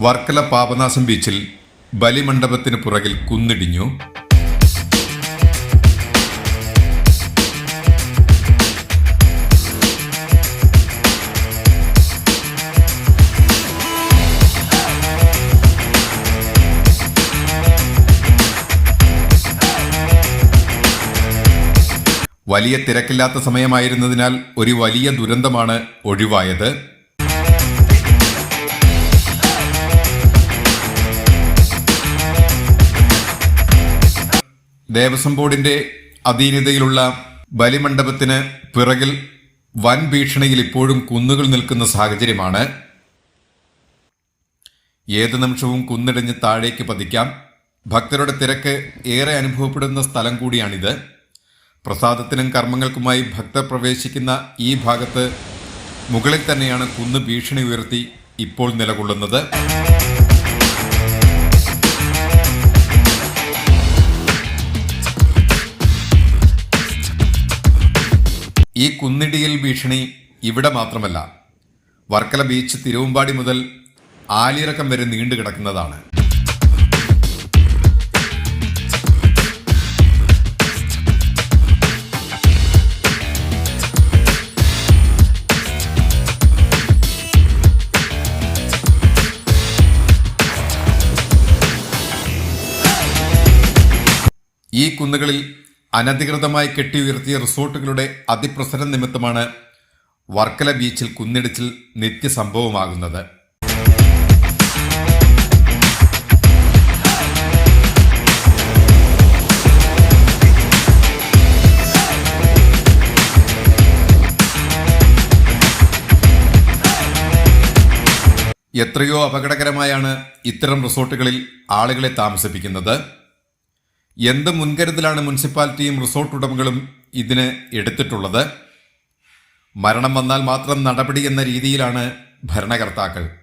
വർക്കല പാപനാശം ബീച്ചിൽ ബലിമണ്ഡപത്തിന് പുറകിൽ കുന്നിടിഞ്ഞു. വലിയ തിരക്കില്ലാത്ത സമയമായിരുന്നതിനാൽ ഒരു വലിയ ദുരന്തമാണ് ഒഴിവായത്. ദേവസ്വം ബോർഡിന്റെ അധീനതയിലുള്ള ബലിമണ്ഡപത്തിന് പിറകിൽ വൻ ഭീഷണിയിൽ ഇപ്പോഴും കുന്നുകൾ നിൽക്കുന്ന സാഹചര്യമാണ്. ഏത് നിമിഷവും കുന്നിടിഞ്ഞ് താഴേക്ക് പതിക്കാം. ഭക്തരുടെ തിരക്ക് ഏറെ അനുഭവപ്പെടുന്ന സ്ഥലം കൂടിയാണിത്. പ്രസാദത്തിനും കർമ്മങ്ങൾക്കുമായി ഭക്തർ പ്രവേശിക്കുന്ന ഈ ഭാഗത്ത് മുകളിൽ തന്നെയാണ് കുന്ന് ഭീഷണി ഉയർത്തി ഇപ്പോൾ നിലകൊള്ളുന്നത്. ഈ കുന്നിടിയൽ ഭീഷണി ഇവിടെ മാത്രമല്ല. വർക്കല ബീച്ച് തിരുവമ്പാടി മുതൽ ആലിറക്കം വരെ നീണ്ടു കിടക്കുന്നതാണ്. ഈ കുന്നുകളിൽ അനധികൃതമായി കെട്ടിയുയർത്തിയ റിസോർട്ടുകളുടെ അതിപ്രസരം നിമിത്തമാണ് വർക്കല ബീച്ചിൽ കുന്നിടിച്ചിൽ നിത്യസംഭവമാകുന്നത്. എത്രയോ അപകടകരമായാണ് ഇത്തരം റിസോർട്ടുകളിൽ ആളുകളെ താമസിപ്പിക്കുന്നത്. എന്ത് മുൻകരുതലാണ് മുനിസിപ്പാലിറ്റിയും റിസോർട്ട് ഉടമകളും ഇതിന് എടുത്തിട്ടുള്ളത്? മരണം വന്നാൽ മാത്രം നടപടി എന്ന രീതിയിലാണ് ഭരണകർത്താക്കൾ.